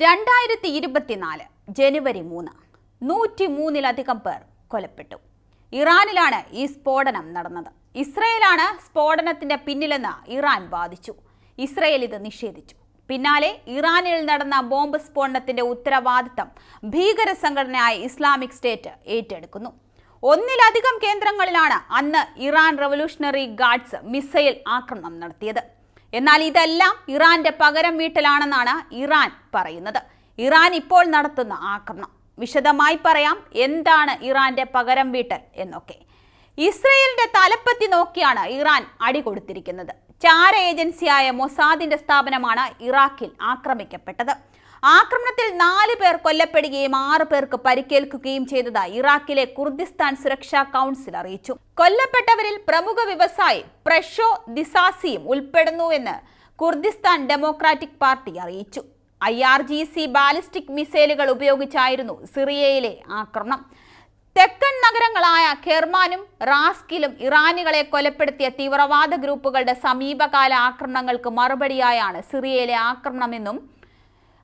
രണ്ടായിരത്തി ഇരുപത്തിനാല് ജനുവരി മൂന്ന് നൂറ്റി മൂന്നിലധികം പേർ കൊലപ്പെട്ടു ഇറാനിലാണ് ഈ സ്ഫോടനം നടന്നത്. ഇസ്രയേലാണ് സ്ഫോടനത്തിന്റെ പിന്നിലെന്ന് ഇറാൻ വാദിച്ചു. ഇസ്രയേൽ ഇത് നിഷേധിച്ചു. പിന്നാലെ ഇറാനിൽ നടന്ന ബോംബ് സ്ഫോടനത്തിന്റെ ഉത്തരവാദിത്തം ഭീകര സംഘടനയായ ഇസ്ലാമിക് സ്റ്റേറ്റ് ഏറ്റെടുക്കുന്നു. ഒന്നിലധികം കേന്ദ്രങ്ങളിലാണ് അന്ന് ഇറാൻ റവല്യൂഷണറി ഗാർഡ്സ് മിസൈൽ ആക്രമണം നടത്തിയത്. എന്നാൽ ഇതെല്ലാം ഇറാന്റെ പകരം വീട്ടലാണെന്നാണ് ഇറാൻ പറയുന്നത്. ഇറാൻ ഇപ്പോൾ നടത്തുന്ന ആക്രമണം. വിശദമായി പറയാം എന്താണ് ഇറാന്റെ പകരം വീട്ടൽ എന്നൊക്കെ. ഇസ്രയേലിന്റെ തലപ്പത്തി നോക്കിയാണ് ഇറാൻ അടി കൊടുത്തിരിക്കുന്നത്. ചാര ഏജൻസിയായ മൊസാദിന്റെ സ്ഥാപനമാണ് ഇറാഖിൽ ആക്രമിക്കപ്പെട്ടത്. ആക്രമണത്തിൽ നാല് പേർ കൊല്ലപ്പെടുകയും ആറ് പേർക്ക് പരിക്കേൽക്കുകയും ചെയ്തതായി ഇറാഖിലെ കുർദിസ്ഥാൻ സുരക്ഷാ കൗൺസിൽ അറിയിച്ചു. കൊല്ലപ്പെട്ടവരിൽ പ്രമുഖ വ്യവസായി പ്രഷോ ദിസാസിയും ഉൾപ്പെടുന്നുവെന്ന് കുർദിസ്ഥാൻ ഡെമോക്രാറ്റിക് പാർട്ടി അറിയിച്ചു. I R G C ballistic മിസൈലുകൾ ഉപയോഗിച്ചായിരുന്നു സിറിയയിലെ ആക്രമണം. തെക്കൻ നഗരങ്ങളായ കെർമാനും റാസ്കിലും ഇറാനികളെ കൊലപ്പെടുത്തിയ തീവ്രവാദ ഗ്രൂപ്പുകളുടെ സമീപകാല ആക്രമണങ്ങൾക്ക് മറുപടിയായാണ് സിറിയയിലെ ആക്രമണമെന്നും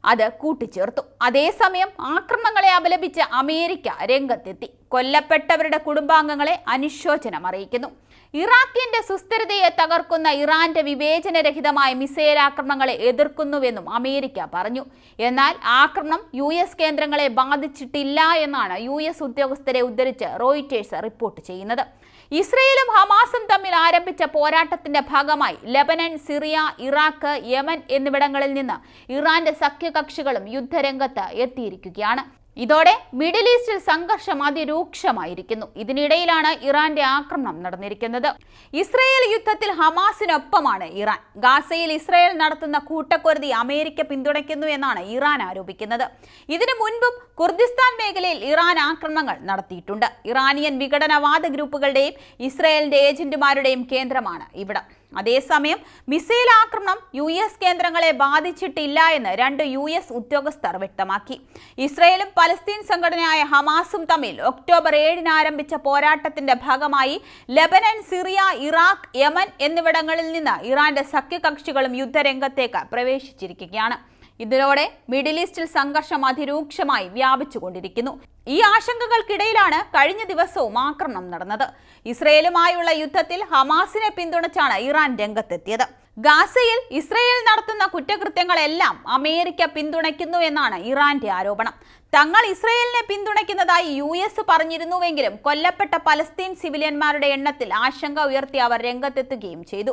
അത് കൂട്ടിച്ചേർത്തു. അതേസമയം ആക്രമണങ്ങളെ അപലപിച്ച് അമേരിക്ക രംഗത്തെത്തി. കൊല്ലപ്പെട്ടവരുടെ കുടുംബാംഗങ്ങളെ അനുശോചനം അറിയിക്കുന്നു. ഇറാഖിന്റെ സുസ്ഥിരതയെ തകർക്കുന്ന ഇറാന്റെ വിവേചനരഹിതമായ മിസൈൽ ആക്രമണങ്ങളെ എതിർക്കുന്നുവെന്നും അമേരിക്ക പറഞ്ഞു. എന്നാൽ ആക്രമണം യു എസ് കേന്ദ്രങ്ങളെ ബാധിച്ചിട്ടില്ല എന്നാണ് യു എസ് ഉദ്യോഗസ്ഥരെ ഉദ്ധരിച്ച് റോയിറ്റേഴ്സ് റിപ്പോർട്ട് ചെയ്യുന്നത്. ഇസ്രയേലും ഹമാസും തമ്മിൽ ആരംഭിച്ച പോരാട്ടത്തിന്റെ ഭാഗമായി ലബനൻ സിറിയ ഇറാഖ് യമൻ എന്നിവിടങ്ങളിൽ നിന്ന് ഇറാന്റെ സഖ്യകക്ഷികളും യുദ്ധരംഗത്ത് എത്തിയിരിക്കുകയാണ്. ഇതോടെ മിഡിൽ ഈസ്റ്റിൽ സംഘർഷം അതിരൂക്ഷമായിരിക്കുന്നു. ഇതിനിടയിലാണ് ഇറാന്റെ ആക്രമണം നടന്നിരിക്കുന്നത്. ഇസ്രയേൽ യുദ്ധത്തിൽ ഹമാസിനൊപ്പമാണ് ഇറാൻ. ഗാസയിൽ ഇസ്രയേൽ നടത്തുന്ന കൂട്ടക്കൊരുതി അമേരിക്ക പിന്തുണയ്ക്കുന്നു എന്നാണ് ഇറാൻ ആരോപിക്കുന്നത്. ഇതിനു മുൻപും കുർദിസ്ഥാൻ മേഖലയിൽ ഇറാൻ ആക്രമണങ്ങൾ നടത്തിയിട്ടുണ്ട്. ഇറാനിയൻ വിഘടനവാദ ഗ്രൂപ്പുകളുടെയും ഇസ്രയേലിന്റെ ഏജന്റുമാരുടെയും കേന്ദ്രമാണ് ഇവിടം. അതേസമയം മിസൈൽ ആക്രമണം യു എസ് കേന്ദ്രങ്ങളെ ബാധിച്ചിട്ടില്ല എന്ന് രണ്ട് യു എസ് ഉദ്യോഗസ്ഥർ വ്യക്തമാക്കി. ഇസ്രയേലും പലസ്തീൻ സംഘടനയായ ഹമാസും തമ്മിൽ ഒക്ടോബർ ഏഴിന് ആരംഭിച്ച പോരാട്ടത്തിന്റെ ഭാഗമായി ലെബനൻ സിറിയ ഇറാഖ് യമൻ എന്നിവിടങ്ങളിൽ നിന്ന് ഇറാന്റെ സഖ്യകക്ഷികളും യുദ്ധരംഗത്തേക്ക് പ്രവേശിച്ചിരിക്കുകയാണ്. ഇതിലൂടെ മിഡിൽ ഈസ്റ്റിൽ സംഘർഷം അതിരൂക്ഷമായി വ്യാപിച്ചുകൊണ്ടിരിക്കുന്നു. ഈ ആശങ്കകൾക്കിടയിലാണ് കഴിഞ്ഞ ദിവസവും ആക്രമണം നടന്നത്. ഇസ്രയേലുമായുള്ള യുദ്ധത്തിൽ ഹമാസിനെ പിന്തുണച്ചാണ് ഇറാൻ രംഗത്തെത്തിയത്. ഗാസയിൽ ഇസ്രയേൽ നടത്തുന്ന കുറ്റകൃത്യങ്ങളെല്ലാം അമേരിക്ക പിന്തുണയ്ക്കുന്നു എന്നാണ് ഇറാന്റെ ആരോപണം. തങ്ങൾ ഇസ്രയേലിനെ പിന്തുണയ്ക്കുന്നതായി യു എസ് പറഞ്ഞിരുന്നുവെങ്കിലും കൊല്ലപ്പെട്ട പലസ്തീൻ സിവിലിയന്മാരുടെ എണ്ണത്തിൽ ആശങ്ക ഉയർത്തി അവർ രംഗത്തെത്തുകയും ചെയ്തു.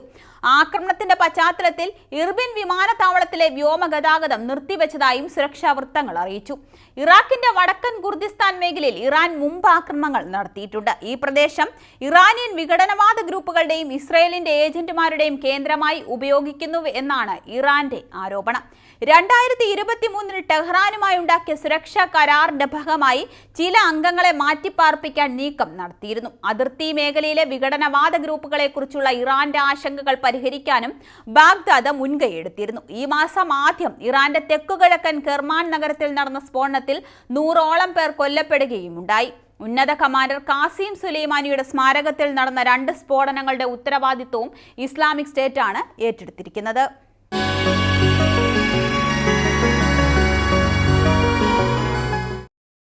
ആക്രമണത്തിന്റെ പശ്ചാത്തലത്തിൽ ഇർബിൻ വിമാനത്താവളത്തിലെ വ്യോമഗതാഗതം നിർത്തിവെച്ചതായും സുരക്ഷാ വൃത്തങ്ങൾ അറിയിച്ചു. ഇറാഖിന്റെ വടക്കൻ കുർദിസ്ഥാൻ മേഖലയിൽ ഇറാൻ മുമ്പ് ആക്രമണങ്ങൾ നടത്തിയിട്ടുണ്ട്. ഈ പ്രദേശം ഇറാനിയൻ വിഘടനവാദ ഗ്രൂപ്പുകളുടെയും ഇസ്രയേലിന്റെ ഏജന്റുമാരുടെയും കേന്ദ്രമായി ഉപയോഗിക്കുന്നു എന്നാണ് ഇറാന്റെ ആരോപണം. രണ്ടായിരത്തി ഇരുപത്തി മൂന്നിൽ ടെഹ്റാനുമായി ഉണ്ടാക്കിയ സുരക്ഷാ കരാറിന്റെ ഭാഗമായി ചില അംഗങ്ങളെ മാറ്റിപ്പാർപ്പിക്കാൻ നീക്കം നടത്തിയിരുന്നു. അതിർത്തി മേഖലയിലെ വിഘടനവാദ ഗ്രൂപ്പുകളെ കുറിച്ചുള്ള ഇറാന്റെ ആശങ്കകൾ പരിഹരിക്കാനും ബാഗ്ദാദ് മുൻകൈയെടുത്തിരുന്നു ഈ മാസം ആദ്യം ഇറാന്റെ തെക്കുകിഴക്കൻ കെർമാൻ നഗരത്തിൽ നടന്ന സ്ഫോടനത്തിൽ നൂറോളം പേർ കൊല്ലപ്പെടുകയും ഉണ്ടായി ഉന്നത കമാൻഡർ കാസിം സുലൈമാനിയുടെ സ്മാരകത്തിൽ നടന്ന രണ്ട് സ്ഫോടനങ്ങളുടെ ഉത്തരവാദിത്വവും ഇസ്ലാമിക് സ്റ്റേറ്റാണ് ഏറ്റെടുത്തിരിക്കുന്നത്.